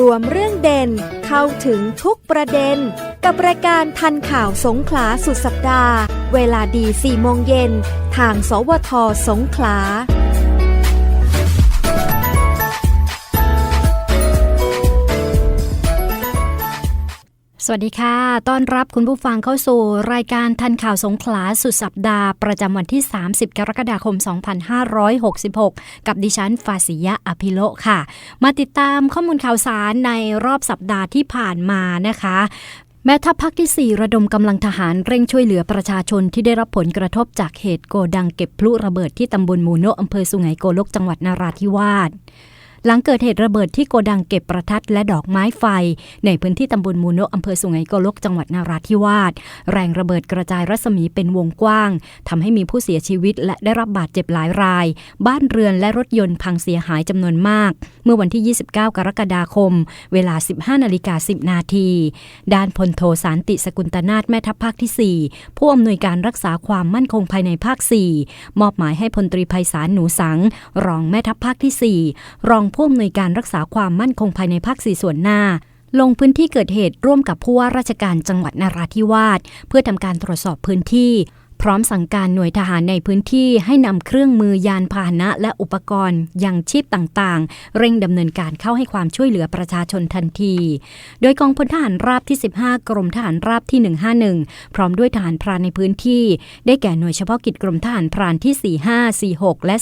รวมเรื่องเด่นเข้าถึงทุกประเด็น กับรายการทันข่าวสงขลาสุดสัปดาห์ เวลาดี4โมงเย็น ทางสวทสงขลา สวัสดีค่ะ ต้อนรับคุณผู้ฟังเข้าสู่รายการทันข่าวสงขลาสุดสัปดาห์ ประจำวันที่ 30 กรกฎาคม 2566 กับดิฉันฟาสิยะอภิโลค่ะ มาติดตามข้อมูลข่าวสารในรอบสัปดาห์ที่ผ่านมานะคะแม่ทัพภาคที่ 4 ระดมกำลังทหารเร่งช่วยเหลือประชาชนที่ได้รับผลกระทบจากเหตุโกดังเก็บพลุระเบิดที่ตำบลมูโนะอำเภอสุไหงโกลกจังหวัดนาราธิวาส หลังเกิดเหตุระเบิดที่โกดังเก็บประทัดและดอกไม้ไฟ ในพื้นที่ตำบลมูโนอำเภอสุไหงโกลกจังหวัดนาราธิวาสแรงระเบิดกระจายรัศมีเป็นวงกว้างทำให้มีผู้เสียชีวิตและได้รับบาดเจ็บหลายราย บ้านเรือนและรถยนต์พังเสียหายจำนวนมาก เมื่อวันที่ 29 กรกฎาคม เวลา 15นาฬิกา10 นาที ด้านพลโทสารติสกุลตนาถแม่ทัพภาคที่ 4 ผู้อำนวยการรักษาความมั่นคงภายในภาค 4 มอบหมายให้พลตรีไพศาลหนูสัง รองแม่ทัพภาคที่ 4 รองผู้อำนวยการรักษาความมั่นคงภายในภาคสี่ส่วนหน้า ลงพื้นที่เกิดเหตุร่วมกับผู้ว่าราชการจังหวัดนาราธิวาสเพื่อทำการตรวจสอบพื้นที่ พร้อมสั่งการหน่วยทหารในพื้นที่ให้นำเครื่องมือยานพาหนะและอุปกรณ์ยังชีพต่างๆ เร่งดำเนินการเข้าให้ความช่วยเหลือประชาชนทันที โดยกองพลทหารราบที่ 15 กรมทหารราบที่ 151 พร้อมด้วยทหารพรานในพื้นที่ ได้แก่หน่วยเฉพาะกิจกรมทหารพรานที่ 45 46 และ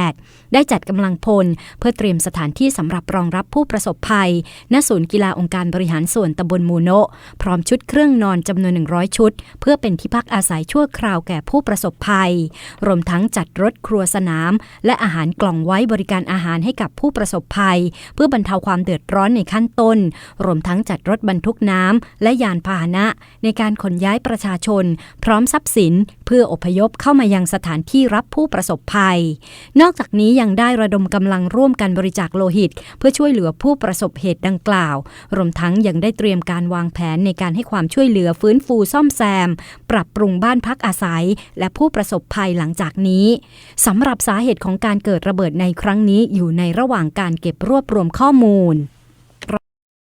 48 ได้จัดกำลังพล เพื่อเตรียมสถานที่สำหรับรองรับผู้ประสบภัย ณ ศูนย์กีฬาองค์การบริหารส่วนตำบลมูโนะพร้อมชุดเครื่องนอนจำนวน 100 ชุด เพื่อเป็นที่พักอาศัยชั่วคราวแก่ผู้ประสบภัย รวมทั้งจัดรถครัวสนาม และอาหารกล่องไว้บริการอาหารให้กับผู้ประสบภัย เพื่อบรรเทาความเดือดร้อนในขั้นต้น รวมทั้งจัดรถบรรทุกน้ำและยานพาหนะ ในการขนย้ายประชาชน พร้อมทรัพย์สิน เพื่ออพยพเข้ามายังสถานที่รับผู้ประสบภัย นอกจากนี้ยังได้ระดมกำลังร่วมกันบริจาคโลหิต เพื่อช่วยเหลือผู้ประสบเหตุดังกล่าว รวมทั้งยังได้เตรียมการวางแผนในการให้ความช่วยเหลือฟื้นฟูซ่อมแซม ปรับปรุงบ้านพักอาศัยยและผู้ประสบภัยหลังจากนี้สำหรับสาเหตุของการเกิดระเบิดในครั้งนี้อยู่ในระหว่างการเก็บรวบรวมข้อมูล